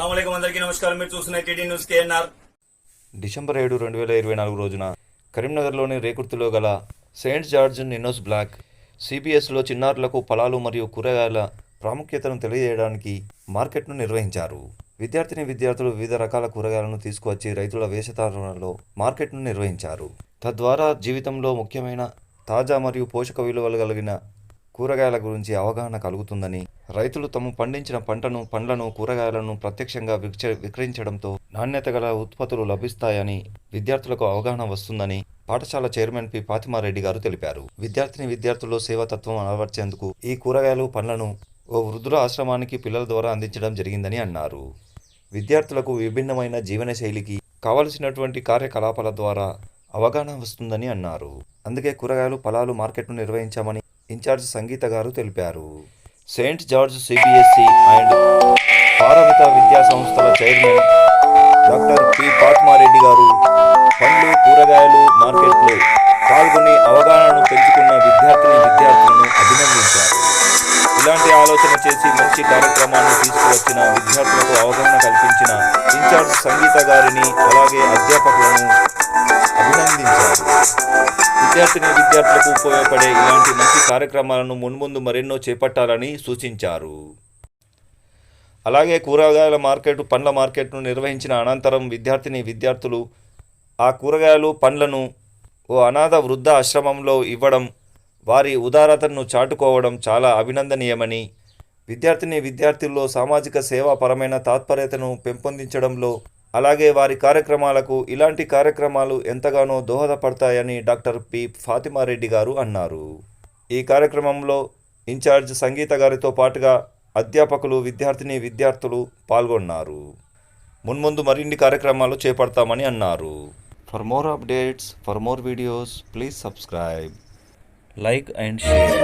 నమస్కారం. మీరు చూస్తున్న టీడీ న్యూస్ కేఎన్ఆర్. డిసెంబర్ ఏడు రెండు వేల ఇరవై నాలుగు రోజున కరీంనగర్లోని రేకుర్తిలో గల సెయింట్ జార్జ్ నినోస్ బ్లాక్ సిబిఎస్లో చిన్నారులకు ఫలాలు మరియు కూరగాయల ప్రాముఖ్యతను తెలియజేయడానికి మార్కెట్ను నిర్వహించారు. విద్యార్థిని విద్యార్థులు వివిధ రకాల కూరగాయలను తీసుకువచ్చి రైతుల వేషధారణలో మార్కెట్ను నిర్వహించారు. తద్వారా జీవితంలో ముఖ్యమైన తాజా మరియు పోషక విలువలు కలిగిన కూరగాయల గురించి అవగాహన కలుగుతుందని రైతులు తాము పండించిన పంటను పండ్లను కూరగాయలను ప్రత్యక్షంగా విక్రయించడంతో నాణ్యత గల ఉత్పత్తులు లభిస్తాయని విద్యార్థులకు అవగాహన వస్తుందని పాఠశాల చైర్మన్ పి. ఫాతిమారెడ్డి గారు తెలిపారు. విద్యార్థిని విద్యార్థుల్లో సేవాతత్వం అలవర్చేందుకు ఈ కూరగాయలు పండ్లను ఓ వృద్ధుల ఆశ్రమానికి పిల్లల ద్వారా అందించడం జరిగిందని అన్నారు. విద్యార్థులకు విభిన్నమైన జీవనశైలికి కావలసినటువంటి కార్యకలాపాల ద్వారా అవగాహన వస్తుందని అన్నారు. అందుకే కూరగాయలు ఫలాలు మార్కెట్ను నిర్వహించామని ఇన్ఛార్జ్ సంగీత గారు తెలిపారు. Saint George CBSE and Paramita విద్యా సంస్థల చైర్మన్ డాక్టర్ పి. పాత్మారెడ్డి గారు పండ్లు కూరగాయలు మార్కెట్లో పాల్గొని అవగాహనను పెంచుకున్న విద్యార్థిని విద్యార్థులను అభినందించారు. ఇలాంటి ఆలోచన చేసి మంచి కార్యక్రమాన్ని తీసుకువచ్చిన విద్యార్థులకు అవగాహన కల్పించిన ఇన్ఛార్జ్ సంగీత గారిని అలాగే అధ్యాపకులను విద్యార్థిని విద్యార్థులకు ఉపయోగపడే ఇలాంటి మంచి కార్యక్రమాలను మున్ముందు మరెన్నో చేపట్టాలని సూచించారు. అలాగే కూరగాయల మార్కెట్ పండ్ల మార్కెట్ను నిర్వహించిన అనంతరం విద్యార్థిని విద్యార్థులు ఆ కూరగాయలు పండ్లను ఓ అనాథ వృద్ధ ఆశ్రమంలో ఇవ్వడం వారి ఉదారతను చాటుకోవడం చాలా అభినందనీయమని విద్యార్థిని విద్యార్థుల్లో సామాజిక సేవాపరమైన తాత్పర్యతను పెంపొందించడంలో అలాగే వారి కార్యక్రమాలకు ఇలాంటి కార్యక్రమాలు ఎంతగానో దోహదపడతాయని డాక్టర్ పి. ఫాతిమారెడ్డి గారు అన్నారు. ఈ కార్యక్రమంలో ఇన్ఛార్జ్ సంగీత గారితో పాటుగా అధ్యాపకులు విద్యార్థిని విద్యార్థులు పాల్గొన్నారు. మున్ముందు మరిన్ని కార్యక్రమాలు చేపడతామని అన్నారు. For more updates for more videos please subscribe like and share